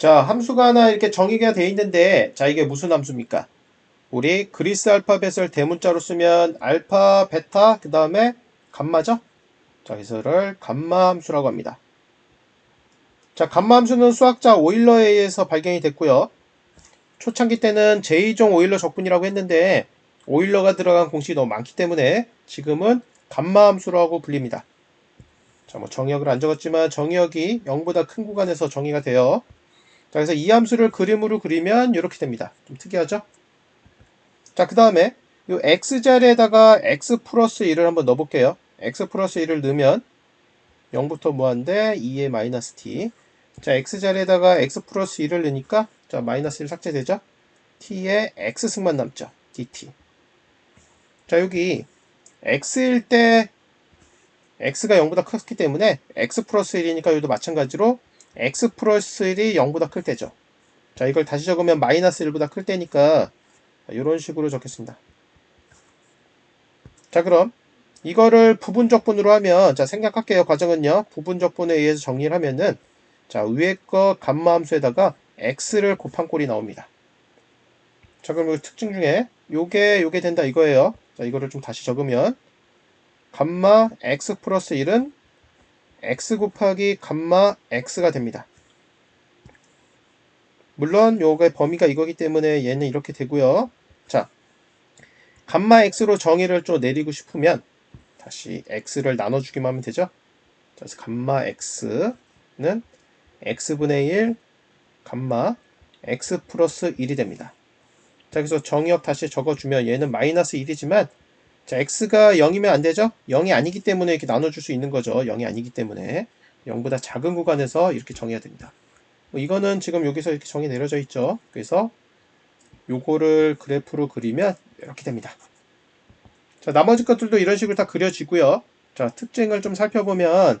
자, 함수가 하나 이렇게 정의가 되어 있는데, 자, 이게 무슨 함수입니까? 우리 그리스 알파벳을 대문자로 쓰면 알파, 베타, 그 다음에 감마죠? 자, 이를 감마 함수라고 합니다. 자, 감마 함수는 수학자 오일러에 의해서 발견이 됐고요. 초창기 때는 제2종 오일러 적분이라고 했는데, 오일러가 들어간 공식이 너무 많기 때문에 지금은 감마 함수라고 불립니다. 자, 뭐 정의역을 안 적었지만 정의역이 0보다 큰 구간에서 정의가 돼요. 자, 그래서 이 함수를 그림으로 그리면 이렇게 됩니다. 좀 특이하죠? 자, 그 다음에 이 x자리에다가 x 플러스 1을 한번 넣어볼게요. x 플러스 1을 넣으면 0부터 무한대 2의 마이너스 t. 자, x자리에다가 x 플러스 1을 넣으니까 자, 마이너스 1 삭제되죠? t의 x승만 남죠. dt. 자, 여기 x일 때 x가 0보다 컸기 때문에 x 플러스 1이니까 여기도 마찬가지로 x 플러스 1이 0보다 클 때죠. 자, 이걸 다시 적으면 마이너스 1보다 클 때니까 이런 식으로 적겠습니다. 자, 그럼 이거를 부분적분으로 하면 자, 생략할게요. 과정은요. 부분적분에 의해서 정리를 하면은 자, 위에 거 감마 함수에다가 x를 곱한 꼴이 나옵니다. 자, 그럼 이 특징 중에 요게 요게 된다 이거예요. 자, 이거를 좀 다시 적으면 감마 x 플러스 1은 x 곱하기 감마 x가 됩니다. 물론 요게 범위가 이거기 때문에 얘는 이렇게 되고요. 자, 감마 x로 정의를 좀 내리고 싶으면 다시 x를 나눠주기만 하면 되죠. 자, 그래서 감마 x는 x분의 1 감마 x 플러스 1이 됩니다. 자, 그래서 정의역 다시 적어주면 얘는 마이너스 1이지만 자, x가 0이면 안 되죠? 0이 아니기 때문에 이렇게 나눠줄 수 있는 거죠. 0이 아니기 때문에 0보다 작은 구간에서 이렇게 정해야 됩니다. 뭐 이거는 지금 여기서 이렇게 정의 내려져 있죠. 그래서 요거를 그래프로 그리면 이렇게 됩니다. 자, 나머지 것들도 이런 식으로 다 그려지고요. 자, 특징을 좀 살펴보면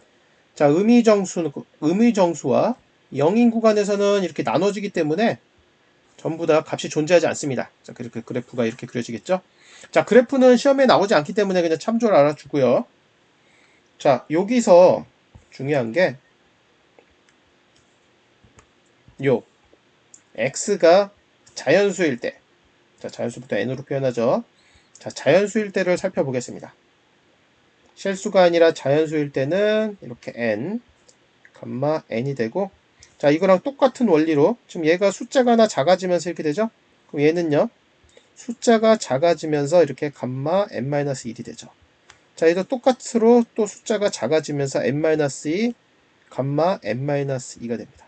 자, 음의정수, 음의정수와 0인 구간에서는 이렇게 나눠지기 때문에 전부 다 값이 존재하지 않습니다. 자, 그렇게 그래프가 이렇게 그려지겠죠? 자, 그래프는 시험에 나오지 않기 때문에 그냥 참조를 알아주고요. 자, 여기서 중요한 게, 요, x가 자연수일 때, 자, 자연수부터 n으로 표현하죠. 자, 자연수일 때를 살펴보겠습니다. 실수가 아니라 자연수일 때는 이렇게 n, 감마 n이 되고, 자, 이거랑 똑같은 원리로, 지금 얘가 숫자가 하나 작아지면서 이렇게 되죠? 그럼 얘는요, 숫자가 작아지면서 이렇게 감마 n-1이 되죠. 자, 얘도 똑같으로 또 숫자가 작아지면서 n-2 감마 n-2가 됩니다.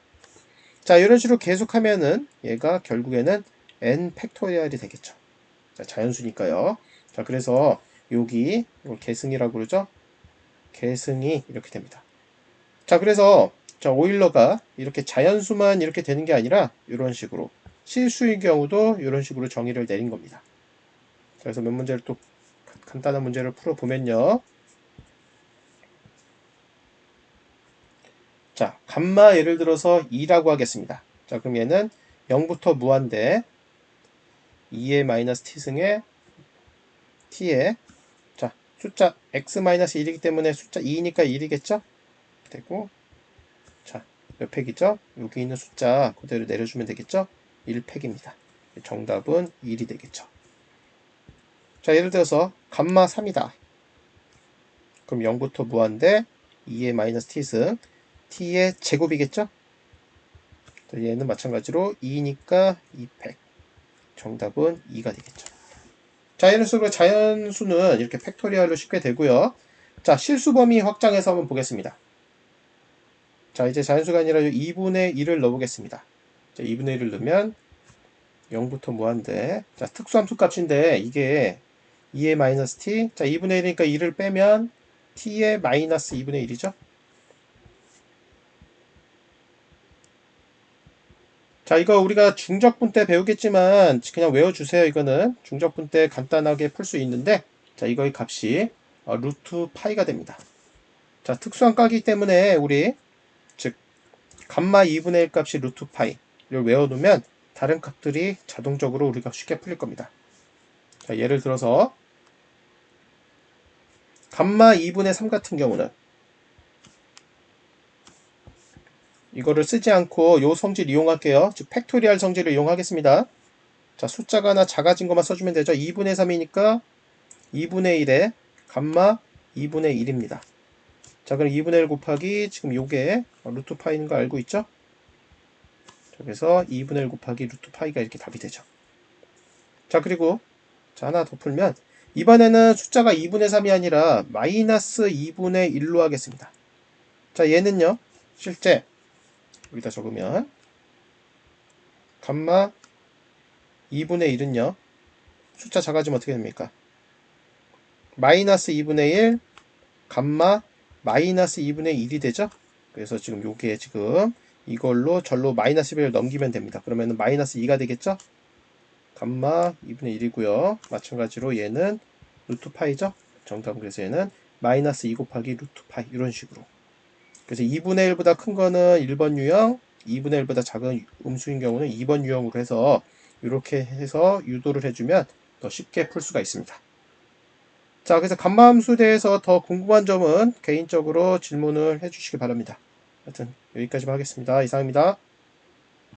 자, 이런 식으로 계속하면은 얘가 결국에는 n 팩토리얼이 되겠죠. 자, 자연수니까요. 자, 그래서 여기 이걸 계승이라고 그러죠. 계승이 이렇게 됩니다. 자, 그래서 자, 오일러가 이렇게 자연수만 이렇게 되는 게 아니라 이런 식으로 실수의 경우도 이런 식으로 정의를 내린 겁니다. 그래서 몇 문제를 또 간단한 문제를 풀어보면요. 자, 감마 예를 들어서 2라고 하겠습니다. 자, 그럼 얘는 0부터 무한대 2의 마이너스 t승에 t에 자, 숫자 x 마이너스 1이기 때문에 숫자 2니까 1이겠죠? 되고 자, 몇 팩이죠? 여기 있는 숫자 그대로 내려주면 되겠죠? 1팩입니다. 정답은 1이 되겠죠. 자, 예를 들어서 감마 3이다. 그럼 0부터 무한대 2의 마이너스 t승 t의 제곱이겠죠? 얘는 마찬가지로 2니까 2팩. 정답은 2가 되겠죠. 자, 이런 식으로 자연수는 이렇게 팩토리얼로 쉽게 되고요. 자, 실수 범위 확장해서 한번 보겠습니다. 자, 이제 자연수가 아니라 2분의 1을 넣어보겠습니다. 자, 2분의 1을 넣으면 0부터 무한대. 자, 특수함수 값인데 이게 2의 마이너스 t. 자, 2분의 1이니까 2를 빼면 t의 마이너스 2분의 1이죠. 자, 이거 우리가 중적분 때 배우겠지만 그냥 외워주세요. 이거는 중적분 때 간단하게 풀 수 있는데 자, 이거의 값이 어, 루트 파이가 됩니다. 자, 특수한 값이기 때문에 우리 즉 감마 2분의 1 값이 루트 파이 이걸 외워두면 다른 값들이 자동적으로 우리가 쉽게 풀릴 겁니다. 자, 예를 들어서 감마 2분의 3 같은 경우는 이거를 쓰지 않고 요 성질 이용할게요. 즉 팩토리얼 성질을 이용하겠습니다. 자, 숫자가 하나 작아진 것만 써주면 되죠. 2분의 3이니까 2분의 1에 감마 2분의 1입니다. 자, 그럼 2분의 1 곱하기 지금 요게 루트 파이인 거 알고 있죠? 자, 그래서 2분의 1 곱하기 루트 파이가 이렇게 답이 되죠. 자, 그리고 자, 하나 더 풀면 이번에는 숫자가 2분의 3이 아니라 마이너스 2분의 1로 하겠습니다. 자, 얘는요. 실제 여기다 적으면 감마 2분의 1은요. 숫자 작아지면 어떻게 됩니까? 마이너스 2분의 1 감마 마이너스 2분의 1이 되죠? 그래서 지금 요게 지금 이걸로 절로 마이너스 1을 넘기면 됩니다. 그러면 마이너스 2가 되겠죠? 감마 2분의 1이고요. 마찬가지로 얘는 루트 파이죠? 정답은 그래서 얘는 마이너스 2 곱하기 루트 파이 이런 식으로 그래서 2분의 1보다 큰 거는 1번 유형 2분의 1보다 작은 음수인 경우는 2번 유형으로 해서 이렇게 해서 유도를 해주면 더 쉽게 풀 수가 있습니다. 자, 그래서 감마함수에 대해서 더 궁금한 점은 개인적으로 질문을 해주시기 바랍니다. 하여튼 여기까지만 하겠습니다. 이상입니다.